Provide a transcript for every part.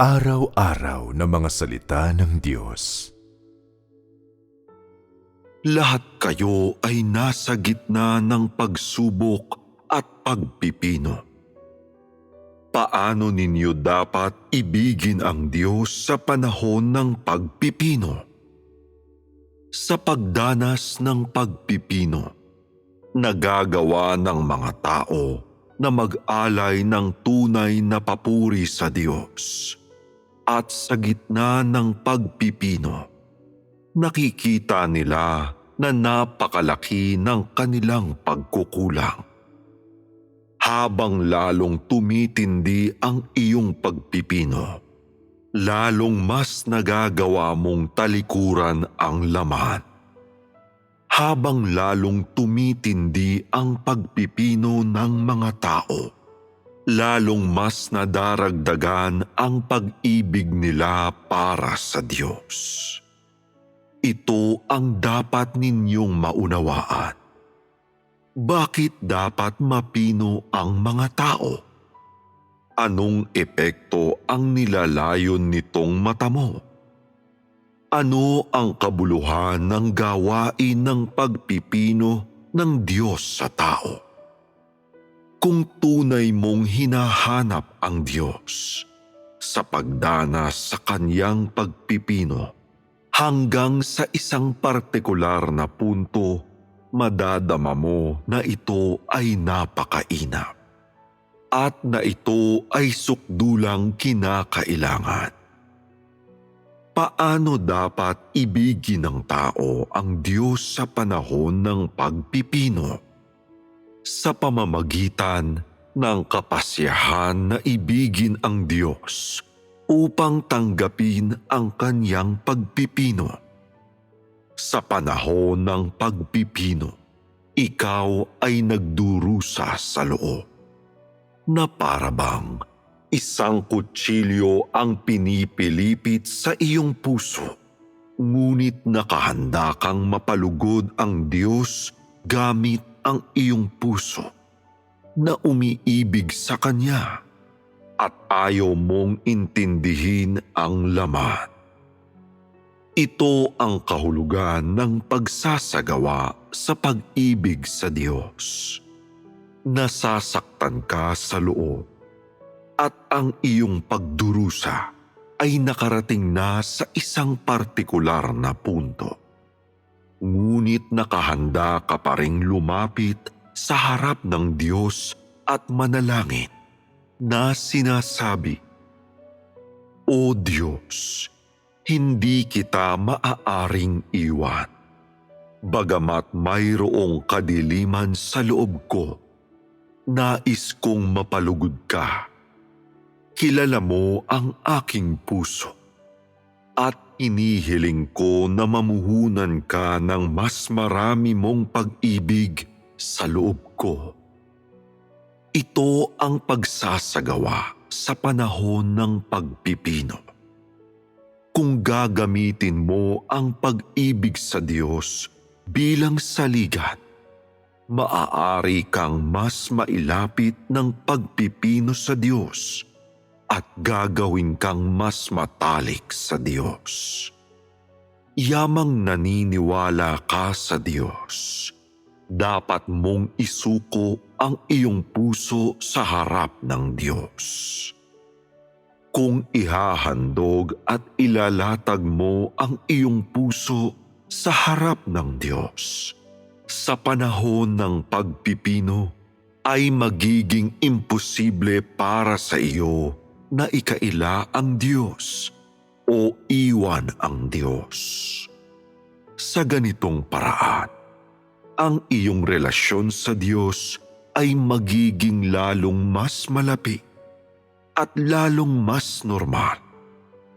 Pang-araw-araw na mga salita ng Diyos. Lahat kayo ay nasa gitna ng pagsubok at pagpipino. Paano ninyo dapat ibigin ang Diyos sa panahon ng pagpipino? Sa pagdanas ng pagpipino, nagagawa ng mga tao na mag-alay ng tunay na papuri sa Diyos. At sa gitna ng pagpipino, nakikita nila na napakalaki ng kanilang pagkukulang. Habang lalong tumitindi ang iyong pagpipino, lalong mas nagagawa mong talikuran ang laman habang lalong tumitindi ang pagpipino ng mga tao. Lalong mas nadaragdagan ang pag-ibig nila para sa Diyos. Ito ang dapat ninyong maunawaan. Bakit dapat mapino ang mga tao? Anong epekto ang nilalayon nitong mata mo? Ano ang kabuluhan ng gawain ng pagpipino ng Diyos sa tao? Kung tunay mong hinahanap ang Diyos sa pagdanas sa kanyang pagpipino hanggang sa isang partikular na punto, madadama mo na ito ay napakainap at na ito ay sukdulang kinakailangan paano dapat ibigin ng tao ang Diyos sa panahon ng pagpipino? Sa pamamagitan ng kapasyahan na ibigin ang Diyos upang tanggapin ang kanyang pagpipino. Sa panahon ng pagpipino, ikaw ay nagdurusa sa loob na parabang Isang kutsilyo ang pinipilipit sa iyong puso, ngunit nakahanda kang mapalugod ang Diyos gamit ang iyong puso na umiibig sa Kanya at ayaw mong intindihin ang laman. Ito ang kahulugan ng pagsasagawa sa pag-ibig sa Diyos. Nasasaktan ka sa loob at ang iyong pagdurusa ay nakarating na sa isang partikular na punto. Ngunit nakahanda ka pa ring lumapit sa harap ng Diyos at manalangin na sinasabi, O Diyos, hindi kita maaaring iwan. Bagamat mayroong kadiliman sa loob ko, nais kong mapalugod ka kilala mo ang aking puso at inihiling ko na mamuhunan ka ng mas marami mong pag-ibig sa loob ko. Ito ang pagsasagawa sa panahon ng pagpipino. Kung gagamitin mo ang pag-ibig sa Diyos bilang saligan, maaari kang mas mailapit ng pagpipino sa Diyos at gagawin kang mas matalik sa Diyos. Yamang naniniwala ka sa Diyos, dapat mong isuko ang iyong puso sa harap ng Diyos. Kung ihahandog at ilalatag mo ang iyong puso sa harap ng Diyos, sa panahon ng pagpipino, ay magiging imposible para sa iyo na ikaila ang Diyos o iwan ang Diyos. Sa ganitong paraan, ang iyong relasyon sa Diyos ay magiging lalong mas malapit at lalong mas normal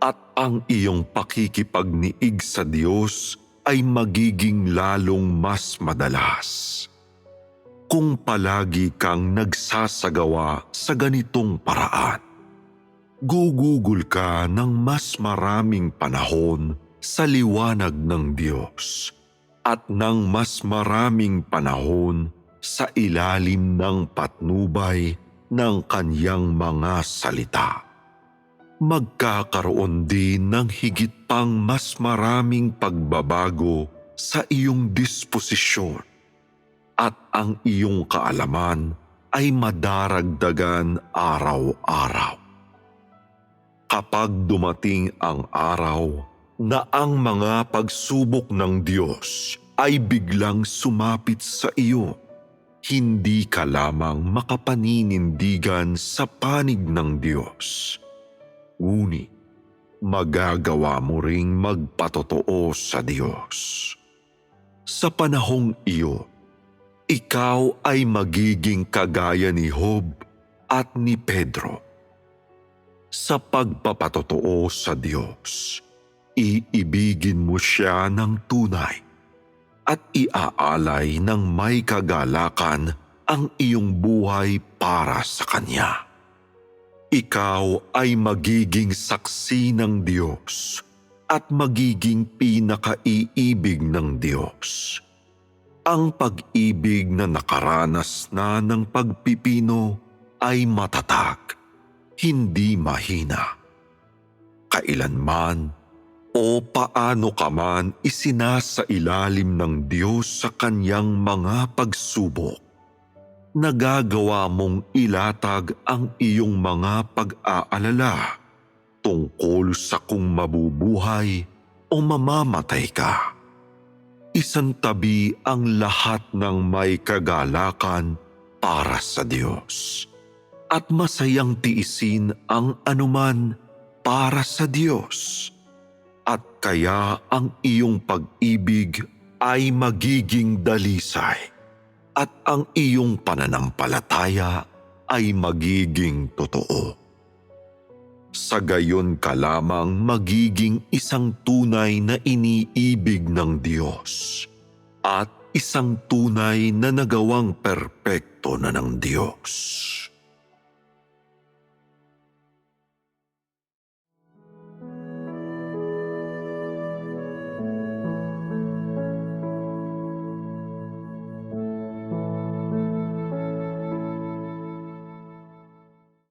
at ang iyong pakikipagniig sa Diyos ay magiging lalong mas madalas. Kung palagi kang nagsasagawa sa ganitong paraan, gugugol ka ng mas maraming panahon sa liwanag ng Diyos at ng mas maraming panahon sa ilalim ng patnubay ng kanyang mga salita. magkakaroon din ng higit pang mas maraming pagbabago sa iyong disposisyon at ang iyong kaalaman ay madaragdagan araw-araw. Kapag dumating ang araw na ang mga pagsubok ng Diyos ay biglang sumapit sa iyo, hindi ka lamang makapaninindigan sa panig ng Diyos. Ngunit magagawa mo ring magpatotoo sa Diyos. Sa panahong iyo, ikaw ay magiging kagaya ni Job at ni Pedro. Sa pagpapatotoo sa Diyos, iibigin mo siya ng tunay at iaalay ng may kagalakan ang iyong buhay para sa Kanya. Ikaw ay magiging saksi ng Diyos at magiging pinakaiibig ng Diyos. Ang pag-ibig na nakaranas na ng pagpipino ay matatag, hindi mahina. Kailanman o paano ka man isinasa ilalim ng Diyos sa kanyang mga pagsubok, nagagawa mong ilatag ang iyong mga pag-aalala tungkol sa kung mabubuhay o mamamatay ka. Isantabi ang lahat ng may kagalakan para sa Diyos at masayang tiisin ang anuman para sa Diyos at kaya ang iyong pag-ibig ay magiging dalisay at ang iyong pananampalataya ay magiging totoo. Sa gayon ka lamang magiging isang tunay na iniibig ng Diyos at isang tunay na nagawang perpekto na ng Diyos.